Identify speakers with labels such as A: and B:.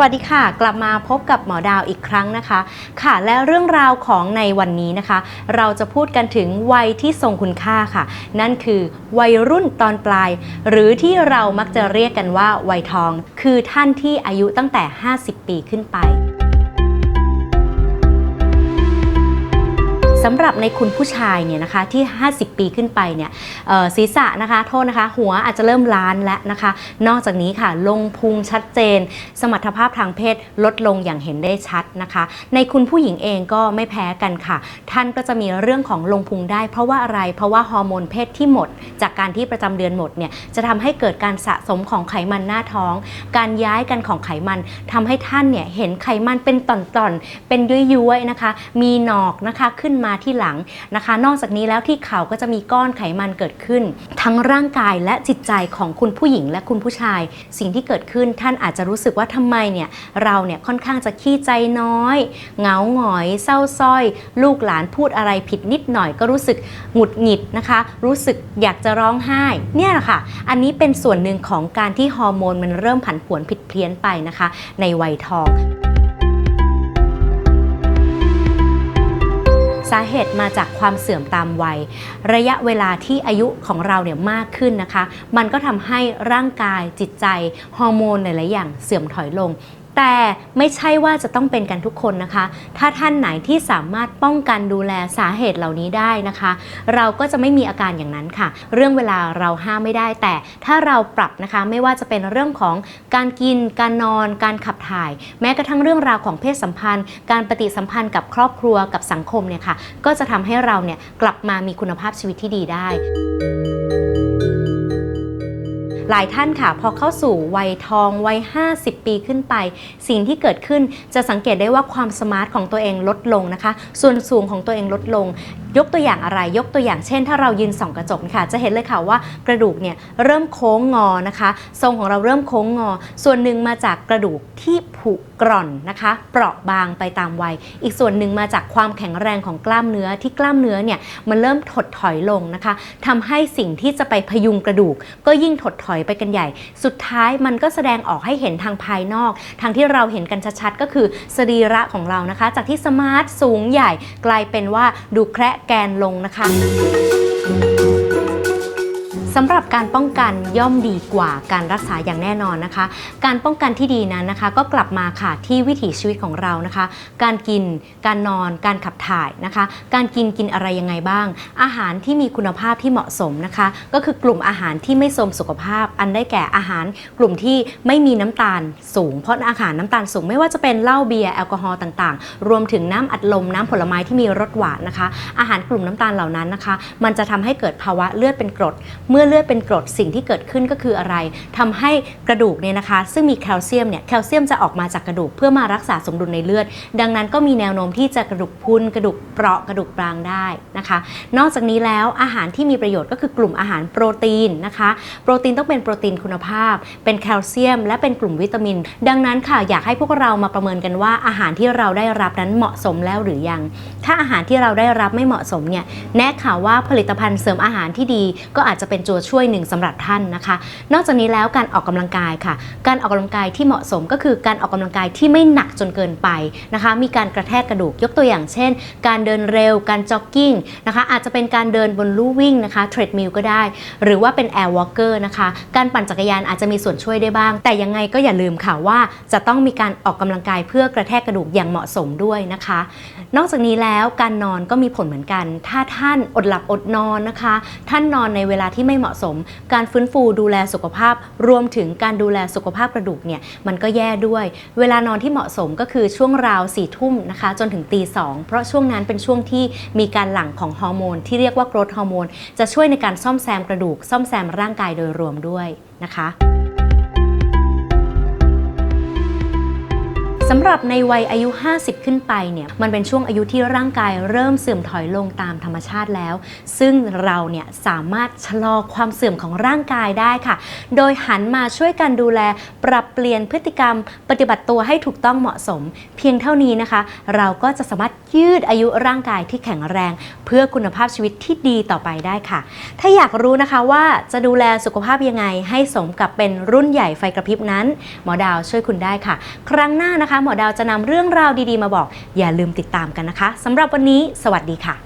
A: วัสดีค่ะ กลับมาพบกับหมอดาวอีกครั้งนะคะ ค่ะ และเรื่องราวของในวันนี้นะคะ เราจะพูดกันถึงวัยที่ทรงคุณค่าค่ะ นั่นคือวัยรุ่นตอนปลาย หรือที่เรามักจะเรียกกันว่าวัยทอง คือท่านที่อายุตั้งแต่ 50 ปีขึ้นไป สำหรับในคุณผู้ชายเนี่ยนะคะที่ 50 ปีขึ้นไปเนี่ยศีรษะนะคะโทษนะคะหัวอาจจะเริ่มล้านแล้วนะคะ นอกจากนี้ค่ะลงพุงชัดเจน สมรรถภาพทางเพศลดลงอย่างเห็นได้ชัดนะคะ ในคุณผู้หญิงเองก็ไม่แพ้กันค่ะ ท่านก็จะมีเรื่องของลงพุงได้ เพราะว่าอะไรเพราะว่าฮอร์โมนเพศที่หมด จากการที่ประจำเดือนหมดเนี่ยจะทำให้เกิดการสะสมของไขมันหน้าท้อง การย้ายกันของไขมันทำให้ท่านเนี่ยเห็นไขมันเป็นต่อนๆเป็นย้วยๆนะคะ มีหนอกนะคะขึ้นมาที่หลังนะคะ นอกจากนี้แล้วที่เข่าก็จะมีก้อนไขมันเกิดขึ้น ทั้งร่างกายและจิตใจของคุณผู้หญิงและคุณผู้ชาย สิ่งที่เกิดขึ้นท่านอาจจะรู้สึกว่าทำไมเนี่ยเราเนี่ยค่อนข้างจะขี้ใจน้อยเหงาหงอย เศร้าส้อย ลูกหลานพูดอะไรผิดนิดหน่อยก็รู้สึกหงุดหงิดนะคะ รู้สึกอยากจะร้องไห้เนี่ยแหละค่ะ อันนี้เป็นส่วนหนึ่งของการที่ฮอร์โมนมันเริ่มผันผวนผิดเพี้ยนไปนะคะ ในวัยทองาเหตุมาจากความเสื่อมตามวัย ระยะเวลาที่อายุของเราเนี่ยมากขึ้นนะคะ มันก็ทำให้ร่างกายจิตใจฮอร์โมนหลายๆอย่างเสื่อมถอยลง แต่ไม่ใช่ว่าจะต้องเป็นกันทุกคนนะคะ ถ้าท่านไหนที่สามารถป้องกันดูแลสาเหตุเหล่านี้ได้นะคะ เราก็จะไม่มีอาการอย่างนั้นค่ะ เรื่องเวลาเราห้ามไม่ได้ แต่ถ้าเราปรับนะคะไม่ว่าจะเป็นเรื่องของการกิน การนอน การขับถ่าย แม้กระทั่งเรื่องราวของเพศสัมพันธ์ การปฏิสัมพันธ์กับครอบครัวกับสังคมเนี่ยค่ะก็จะทำให้เราเนี่ยกลับมามีคุณภาพชีวิตที่ดีได้ หลายท่านค่ะ พอเข้าสู่วัยทองวัย 50 ปีขึ้นไป สิ่งที่เกิดขึ้นจะสังเกตได้ว่าความสมาร์ทของตัวเองลดลงนะคะ ส่วนสูงของตัวเองลดลง ยกตัวอย่างอะไร ยกตัวอย่างเช่น ถ้าเรายืนส่องกระจกค่ะ จะเห็นเลยค่ะว่ากระดูกเนี่ยเริ่มโค้งงอนะคะ ทรงของเราเริ่มโค้งงอ ส่วนหนึ่งมาจากกระดูกที่ผุกร่อนนะคะ เปราะบางไปตามวัย อีกส่วนหนึ่งมาจากความแข็งแรงของกล้ามเนื้อที่กล้ามเนื้อเนี่ยมันเริ่มถดถอยลงนะคะทำให้สิ่งที่จะไปพยุงกระดูก ก็ยิ่งถดถอยไปกันใหญ่ สุดท้ายมันก็แสดงออกให้เห็นทางภายนอก ทางที่เราเห็นกันชัดๆก็คือสรีระของเรานะคะ จากที่สมาร์ทสูงใหญ่กลายเป็นว่าดูแคระแกนลงนะคะ สำหรับการป้องกันย่อมดีกว่าการรักษาอย่างแน่นอนนะคะ การป้องกันที่ดีนั้นนะคะ ก็กลับมาค่ะที่วิถีชีวิตของเรานะคะ การกิน การนอน การขับถ่ายนะคะ การกินกินอะไรยังไงบ้าง อาหารที่มีคุณภาพที่เหมาะสมนะคะ ก็คือกลุ่มอาหารที่ไม่โทรมสุขภาพ อันได้แก่อาหารกลุ่มที่ไม่มีน้ำตาลสูง เพราะอาหารน้ำตาลสูงไม่ว่าจะเป็นเหล้าเบียร์แอลกอฮอล์ต่างๆ รวมถึงน้ำอัดลมน้ำผลไม้ที่มีรสหวานนะคะ อาหารกลุ่มน้ำตาลเหล่านั้นนะคะ มันจะทำให้เกิดภาวะเลือดเป็นกรดเมื่อเลือดเป็นกรดสิ่งที่เกิดขึ้นก็คืออะไรทำให้กระดูกเนี่ยนะคะ ซึ่งมีแคลเซียมเนี่ยแคลเซียมจะออกมาจากกระดูกเพื่อมารักษาสมดุลในเลือด ดังนั้นก็มีแนวโน้มที่จะกระดูกพุนกระดูกเปราะกระดูกปรางได้นะคะ นอกจากนี้แล้วอาหารที่มีประโยชน์ก็คือกลุ่มอาหารโปรตีนนะคะ โปรตีนต้องเป็นโปรตีนคุณภาพ เป็นแคลเซียม และเป็นกลุ่มวิตามิน ดังนั้นค่ะอยากให้พวกเรามาประเมินกันว่าอาหารที่เราได้รับนั้นเหมาะสมแล้วหรือยัง ถ้าอาหารที่เราได้รับไม่เหมาะสมเนี่ยแน่ข่าวว่าผลิตภัณฑ์เสริมอาหารที่ดี ก็อาจจะเป็นจุตัวช่วยหนึ่งสำหรับท่านนะคะ นอกจากนี้แล้วการออกกำลังกายค่ะ การออกกำลังกายที่เหมาะสมก็คือการออกกำลังกายที่ไม่หนักจนเกินไปนะคะ มีการกระแทกกระดูกยกตัวอย่างเช่น การเดินเร็ว การจ็อกกิ้งนะคะ อาจจะเป็นการเดินบนลู่วิ่งนะคะเทรดมิลก็ได้ หรือว่าเป็นแอร์วอล์กเกอร์นะคะ การปั่นจักรยานอาจจะมีส่วนช่วยได้บ้าง แต่ยังไงก็อย่าลืมค่ะว่าจะต้องมีการออกกำลังกายเพื่อกระแทกกระดูกอย่างเหมาะสมด้วยนะคะ นอกจากนี้แล้วการนอนก็มีผลเหมือนกัน ถ้าท่านอดหลับอดนอนนะคะ ท่านนอนในเวลาที่ไม่เหมาะสม การฟื้นฟูดูแลสุขภาพ รวมถึงการดูแลสุขภาพกระดูกเนี่ยมันก็แย่ด้วย เวลานอนที่เหมาะสมก็คือช่วงราวสี่ทุ่มนะคะจนถึงตีสองเพราะช่วงนั้นเป็นช่วงที่มีการหลั่งของฮอร์โมนที่เรียกว่าโกรทฮอร์โมนจะช่วยในการซ่อมแซมกระดูก ซ่อมแซมร่างกายโดยรวมด้วยนะคะ สำหรับในวัยอายุ 50 ขึ้นไปเนี่ยมันเป็นช่วงอายุที่ร่างกายเริ่มเสื่อมถอยลงตามธรรมชาติแล้ว ซึ่งเราเนี่ยสามารถชะลอความเสื่อมของร่างกายได้ค่ะ โดยหันมาช่วยกันดูแล ปรับเปลี่ยนพฤติกรรม ปฏิบัติตัวให้ถูกต้องเหมาะสม เพียงเท่านี้นะคะ เราก็จะสามารถยืดอายุร่างกายที่แข็งแรง เพื่อคุณภาพชีวิตที่ดีต่อไปได้ค่ะ ถ้าอยากรู้นะคะว่าจะดูแลสุขภาพยังไงให้สมกับเป็นรุ่นใหญ่ไฟกระพริบนั้นหมอดาวช่วยคุณได้ค่ะ ครั้งหน้านะคะหมอดาวจะนำเรื่องราวดีๆมาบอก อย่าลืมติดตามกันนะคะสำหรับวันนี้ สวัสดีค่ะ